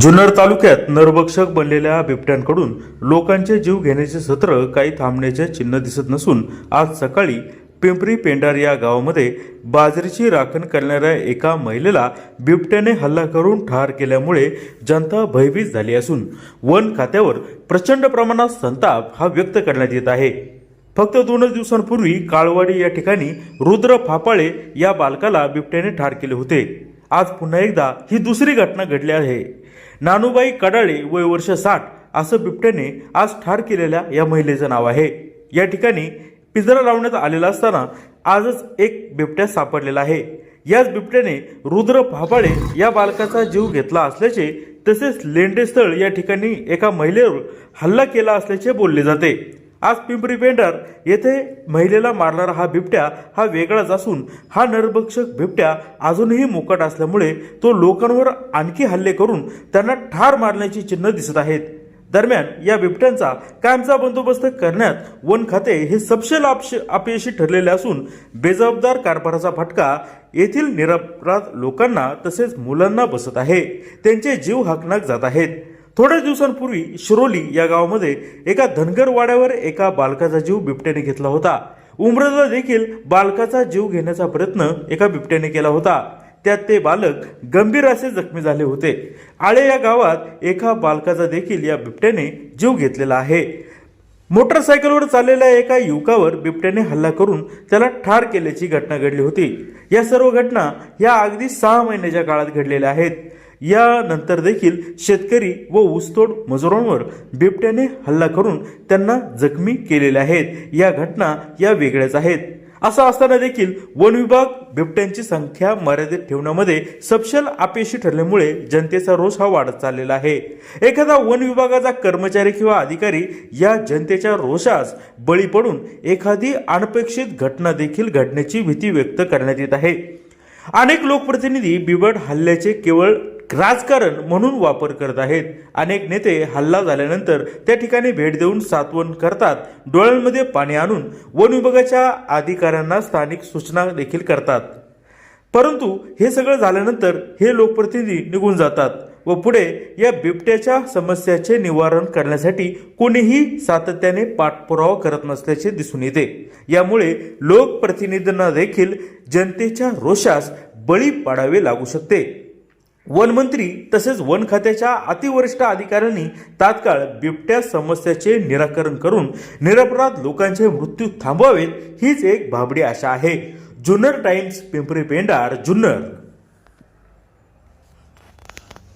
जुन्नर तालुक्यात नरभक्षक बनलेल्या बिबट्यांकडून लोकांचे जीव घेण्याचे सत्र काही थांबण्याचे चिन्ह दिसत नसून आज सकाळी पिंपरी पेंडार या गावामध्ये बाजरीची राखण करणाऱ्या एका महिलेला बिबट्याने हल्ला करून ठार केल्यामुळे जनता भयभीत झाली असून वन खात्यावर प्रचंड प्रमाणात संताप हा व्यक्त करण्यात येत आहे. फक्त दोनच दिवसांपूर्वी काळवाडी या ठिकाणी रुद्र फापाळे या बालकाला बिबट्याने ठार केले होते. आज पुन्हा एकदा ही दुसरी घटना घडली आहे. नानूबाई कडाळे वय वर्ष साठ असं बिबट्याने आज ठार केलेल्या या महिलेचं नाव आहे. या ठिकाणी पिंजरा लावण्यात आलेला असताना आजच एक बिबट्या सापडलेला आहे. याच बिबट्याने रुद्र फापाळे या बालकाचा जीव घेतला असल्याचे तसेच लेंडेस्थळ या ठिकाणी एका महिलेवर हल्ला केला असल्याचे बोलले जाते. आज पिंपरी पेंडर येथे महिलेला मारणारा हा बिबट्या हा वेगळाच असून हा नरभक्षक बिबट्या अजूनही मोकट असल्यामुळे तो लोकांवर आणखी हल्ले करून त्यांना ठार मारण्याची चिन्ह दिसत आहेत. दरम्यान या बिबट्यांचा कायमचा बंदोबस्त करण्यात वन खाते हे सपशेल अपयशी ठरलेले असून बेजबाबदार कारभाराचा फटका येथील निरपराध लोकांना तसेच मुलांना बसत आहे. त्यांचे जीव हाकनाक जात आहेत. थोड्याच दिवसांपूर्वी शिरोली या गावामध्ये एका धनगर वाड्यावर एका बालकाचा जीव बिबट्याने घेतला होता. उमरला देखील बालकाचा जीव घेण्याचा प्रयत्न एका बिबट्याने केला होता. त्यात ते बालक गंभीर असे जखमी झाले होते. आळे या गावात एका बालकाचा देखील या बिबट्याने जीव घेतलेला आहे. मोटरसायकलवर चाललेल्या एका युवकावर बिबट्याने हल्ला करून त्याला ठार केल्याची घटना घडली होती. या सर्व घटना या अगदी सहा महिन्याच्या काळात घडलेल्या आहेत. यानंतर देखील शेतकरी व ऊसतोड मजुरांवर बिबट्याने हल्ला करून त्यांना जखमी केलेले आहेत. या घटना या वेगळ्याच आहेत. असं असताना देखील वन विभाग बिबट्यांची संख्या मर्यादित ठेवण्यामध्ये सपशल अपयशी ठरल्यामुळे जनतेचा रोष हा वाढत चाललेला आहे. एखादा वन विभागाचा कर्मचारी किंवा अधिकारी या जनतेच्या रोषास बळी पडून एखादी अनपेक्षित घटना देखील घडण्याची भीती व्यक्त करण्यात येत आहे. अनेक लोकप्रतिनिधी बिबट हल्ल्याचे केवळ राजकारण म्हणून वापर करत आहेत. अनेक नेते हल्ला झाल्यानंतर त्या ठिकाणी भेट देऊन सात्वन करतात. डोळ्यांमध्ये पाणी आणून वन विभागाच्या अधिकाऱ्यांना स्थानिक सूचना देखील करतात. परंतु हे सगळं झाल्यानंतर हे लोकप्रतिनिधी निघून जातात व पुढे या बिबट्याच्या समस्याचे निवारण करण्यासाठी कोणीही सातत्याने पाठपुरावा करत नसल्याचे दिसून येते. यामुळे लोकप्रतिनिधींना देखील जनतेच्या रोषास बळी पाडावे लागू शकते. वनमंत्री तसेच वन खात्याच्या अतिवरिष्ठ अधिकाऱ्यांनी तात्काळ बिबट्या समस्याचे निराकरण करून निरपराध लोकांचे मृत्यू थांबवावेत हीच एक भाबडी आशा आहे. जुन्नर टाइम्स पिंपरी पेंडार जुन्नर.